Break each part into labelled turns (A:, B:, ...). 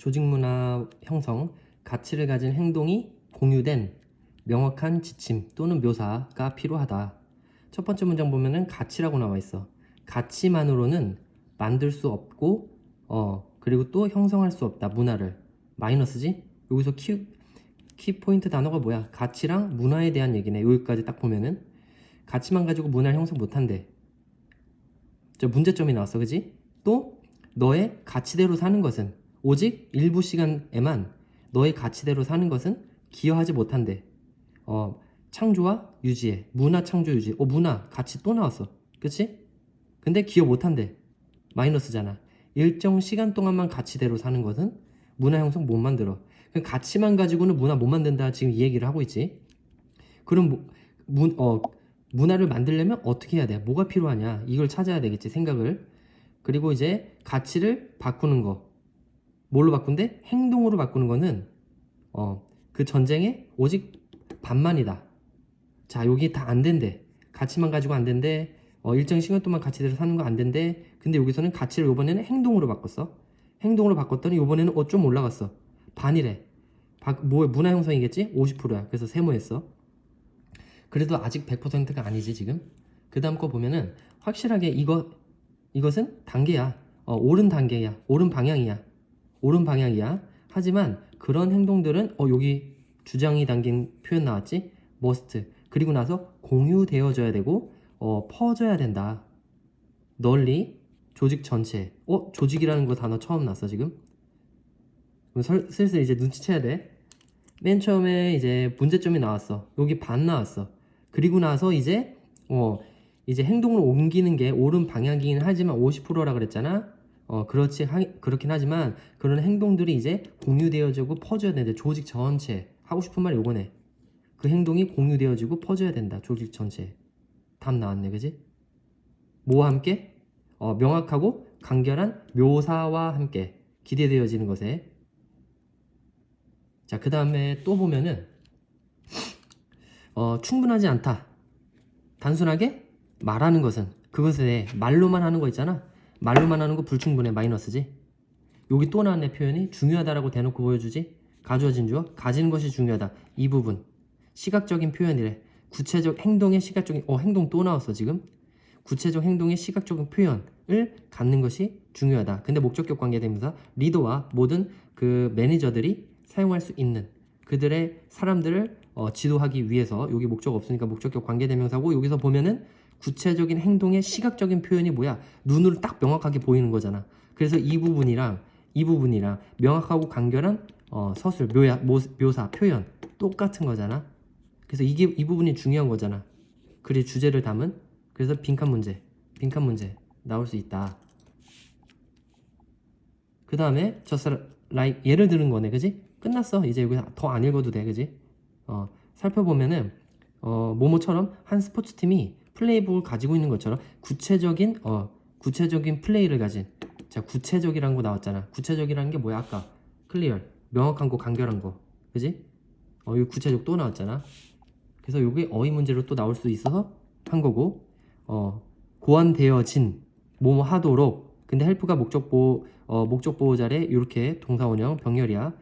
A: 조직 문화 형성, 가치를 가진 행동이 공유된 명확한 지침 또는 묘사가 필요하다. 첫 번째 문장 보면은 가치라고 나와 있어. 가치만으로는 만들 수 없고, 어, 그리고 또 형성할 수 없다. 문화를. 마이너스지? 여기서 키, 키 포인트 단어가 뭐야? 가치랑 문화에 대한 얘기네. 여기까지 딱 보면은. 가치만 가지고 문화를 형성 못한대. 저 문제점이 나왔어. 그지? 또, 너의 가치대로 사는 것은 오직 일부 시간에만 너의 가치대로 사는 것은 기여하지 못한대. 어, 창조와 유지에 문화 창조 유지. 어, 문화 가치 또 나왔어. 그치? 근데 기여 못한대. 마이너스잖아. 일정 시간 동안만 가치대로 사는 것은 문화 형성 못 만들어. 그 가치만 가지고는 문화 못 만든다. 지금 이 얘기를 하고 있지. 그럼 뭐, 문, 어, 문화를 만들려면 어떻게 해야 돼? 뭐가 필요하냐? 이걸 찾아야 되겠지. 생각을. 그리고 이제 가치를 바꾸는 거. 뭘로 바꾼대? 행동으로 바꾸는 거는 어, 그 전쟁에 오직 반만이다. 자, 여기 다 안 된대. 가치만 가지고 안 된대. 어, 일정 시간 동안 가치대로 사는 거 안 된대. 근데 여기서는 가치를 이번에는 행동으로 바꿨어. 행동으로 바꿨더니 이번에는 어, 좀 올라갔어. 반이래. 바, 뭐 문화 형성이겠지? 50%야. 그래서 세모했어. 그래도 아직 100%가 아니지 지금. 그 다음 거 보면은 확실하게 이거 이것은 단계야. 어, 옳은 단계야. 옳은 방향이야. 옳은 방향이야. 하지만 그런 행동들은 어 여기 주장이 담긴 표현 나왔지? must. 그리고 나서 공유되어져야 되고 어 퍼져야 된다. 널리 조직 전체. 어 조직이라는 거 단어 처음 났어 지금. 그럼 설- 슬슬 이제 눈치채야 돼. 맨 처음에 이제 문제점이 나왔어. 여기 반 나왔어. 그리고 나서 이제 어 이제 행동으로 옮기는 게 옳은 방향이긴 하지만 50%라 그랬잖아. 어 그렇지 하, 그렇긴 하지만 그런 행동들이 이제 공유되어지고 퍼져야 되는데 조직 전체 하고 싶은 말 요거네. 그 행동이 공유되어지고 퍼져야 된다. 조직 전체. 답 나왔네, 그지? 뭐와 함께? 어, 명확하고 간결한 묘사와 함께 기대되어지는 것에. 자, 그 다음에 또 보면은 어, 충분하지 않다. 단순하게 말하는 것은 그것에 말로만 하는 거 있잖아. 말로만 하는 거 불충분해 마이너스지. 여기 또 나왔네 표현이 중요하다라고 대놓고 보여주지. 가져진 주어 가지는 것이 중요하다. 이 부분 시각적인 표현이래. 구체적 행동의 시각적인 어 행동 또 나왔어 지금. 구체적 행동의 시각적인 표현을 갖는 것이 중요하다. 근데 목적격 관계대명사 리더와 모든 그 매니저들이 사용할 수 있는 그들의 사람들을 어, 지도하기 위해서 여기 목적 없으니까 목적격 관계대명사고 여기서 보면은 구체적인 행동의 시각적인 표현이 뭐야? 눈으로 딱 명확하게 보이는 거잖아. 그래서 이 부분이랑 이 부분이랑 명확하고 간결한 어, 서술, 묘야, 모, 묘사, 표현 똑같은 거잖아. 그래서 이게 이 부분이 중요한 거잖아. 글의 주제를 담은 그래서 빈칸 문제, 빈칸 문제 나올 수 있다. 그 다음에 just like 예를 들은 거네, 그지? 끝났어. 이제 여기 더안 읽어도 돼, 그지? 어, 살펴보면은 어, 모모처럼 한 스포츠 팀이 플레이북을 가지고 있는 것처럼 구체적인 어, 구체적인 플레이를 가진 자 구체적이라는 거 나왔잖아. 구체적이라는 게 뭐야 아까 클리어 명확한 거 간결한 거 그지? 어, 이 구체적 또 나왔잖아. 그래서 이게 어휘 문제로 또 나올 수 있어서 한 거고 어, 고안되어진 뭐뭐 하도록 근데 헬프가 목적 보호 어, 목적 보호자래 이렇게 동사원형 병렬이야.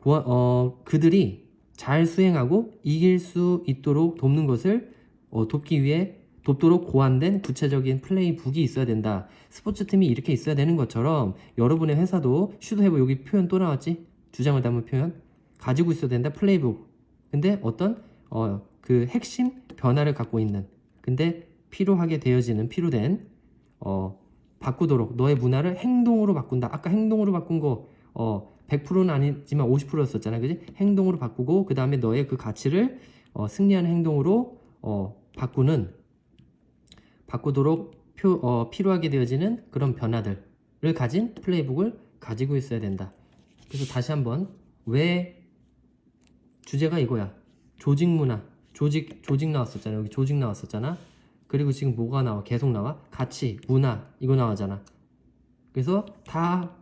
A: 고안, 어, 그들이 잘 수행하고 이길 수 있도록 돕는 것을 어, 돕기 위해 돕도록 고안된 구체적인 플레이북이 있어야 된다. 스포츠 팀이 이렇게 있어야 되는 것처럼 여러분의 회사도 슈도해보 여기 표현 또 나왔지? 주장을 담은 표현 가지고 있어야 된다. 플레이북. 근데 어떤 어, 그 핵심 변화를 갖고 있는 근데 필요하게 되어지는 필요된 어, 바꾸도록 너의 문화를 행동으로 바꾼다. 아까 행동으로 바꾼 거 어, 100%는 아니지만 50%였었잖아. 그지? 행동으로 바꾸고 그 다음에 너의 그 가치를 어, 승리하는 행동으로 어, 바꾸는 바꾸도록 표, 어, 필요하게 되어지는 그런 변화들을 가진 플레이북을 가지고 있어야 된다. 그래서 다시 한번 왜 주제가 이거야. 조직 문화, 조직 조직 나왔었잖아. 여기 조직 나왔었잖아. 그리고 지금 뭐가 나와? 계속 나와? 가치, 문화 이거 나오잖아. 그래서 다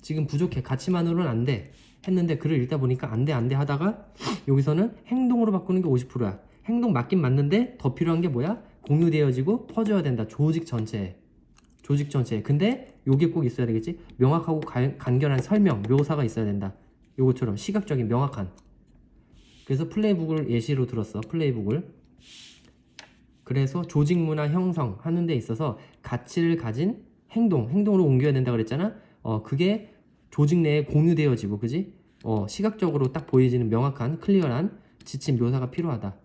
A: 지금 부족해. 가치만으로는 안 돼. 했는데 글을 읽다 보니까 안 돼, 안 돼 하다가 여기서는 행동으로 바꾸는 게 50%야. 행동 맞긴 맞는데 더 필요한 게 뭐야? 공유되어지고 퍼져야 된다. 조직 전체에. 조직 전체에. 근데 요게 꼭 있어야 되겠지? 명확하고 간- 간결한 설명, 묘사가 있어야 된다. 요것처럼 시각적인 명확한. 그래서 플레이북을 예시로 들었어. 플레이북을. 그래서 조직 문화 형성 하는 데 있어서 가치를 가진 행동, 행동으로 옮겨야 된다 그랬잖아. 어, 그게 조직 내에 공유되어지고, 그지? 어, 시각적으로 딱 보여지는 명확한, 클리어한 지침 묘사가 필요하다.